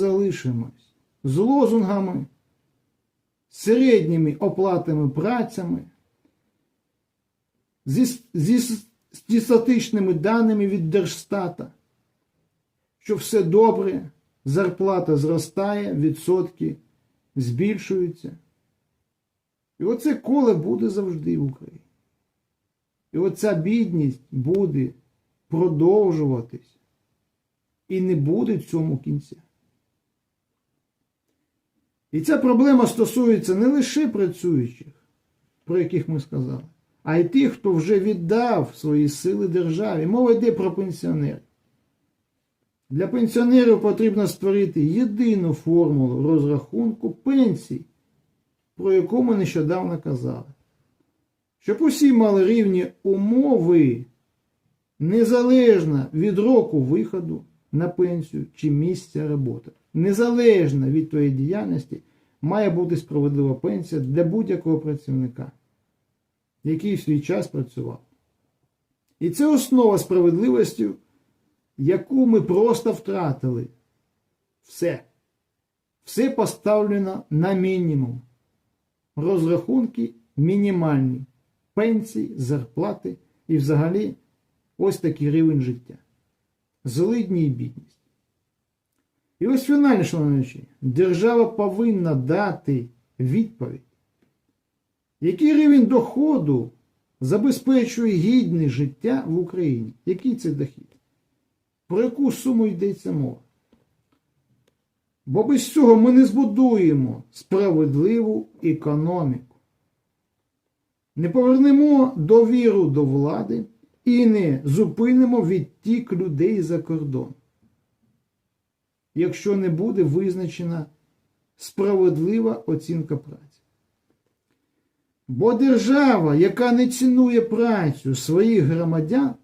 залишимось з лозунгами, середніми оплатами працями, зі, зі, статичними даними від Держстата, що все добре, зарплата зростає, відсотки збільшуються. І оце коле буде завжди в Україні. І оця бідність буде продовжуватись. І не буде цьому кінця. І ця проблема стосується не лише працюючих, про яких ми сказали, а й тих, хто вже віддав свої сили державі. Мова йде про пенсіонерів. Для пенсіонерів потрібно створити єдину формулу розрахунку пенсій, про яку ми нещодавно казали. Щоб усі мали рівні умови незалежно від року виходу на пенсію чи місця роботи. Незалежно від твоєї діяльності має бути справедлива пенсія для будь-якого працівника, який в свій час працював. І це основа справедливості, яку ми просто втратили. Все. Все поставлено на мінімум. Розрахунки мінімальні. Пенсії, зарплати і взагалі ось такий рівень життя. Злидні і бідність. І ось фінальне, шановні, держава повинна дати відповідь, який рівень доходу забезпечує гідне життя в Україні. Який це дохід? Про яку суму йдеться мова? Бо без цього ми не збудуємо справедливу економіку. Не повернемо довіру до влади і не зупинимо відтік людей за кордон. Якщо не буде визначена справедлива оцінка праці. Бо держава, яка не цінує працю своїх громадян,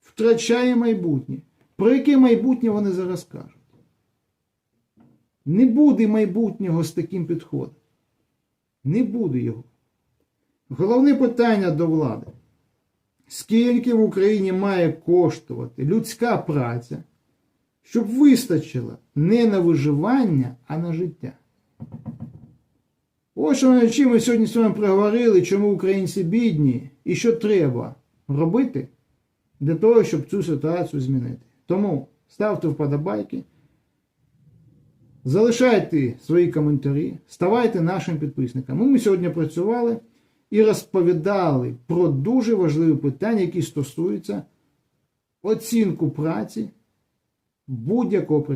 втрачає майбутнє. Про яке майбутнє вони зараз кажуть? Не буде майбутнього з таким підходом. Не буде його. Головне питання до влади. Скільки в Україні має коштувати людська праця, щоб вистачило не на виживання, а на життя? Ось що ми сьогодні з вами проговорили, чому українці бідні і що треба робити для того, щоб цю ситуацію змінити. Тому ставте вподобайки, залишайте свої коментарі, ставайте нашим підписниками. Ми сьогодні працювали і розповідали про дуже важливі питання, які стосуються оцінку праці будь-якого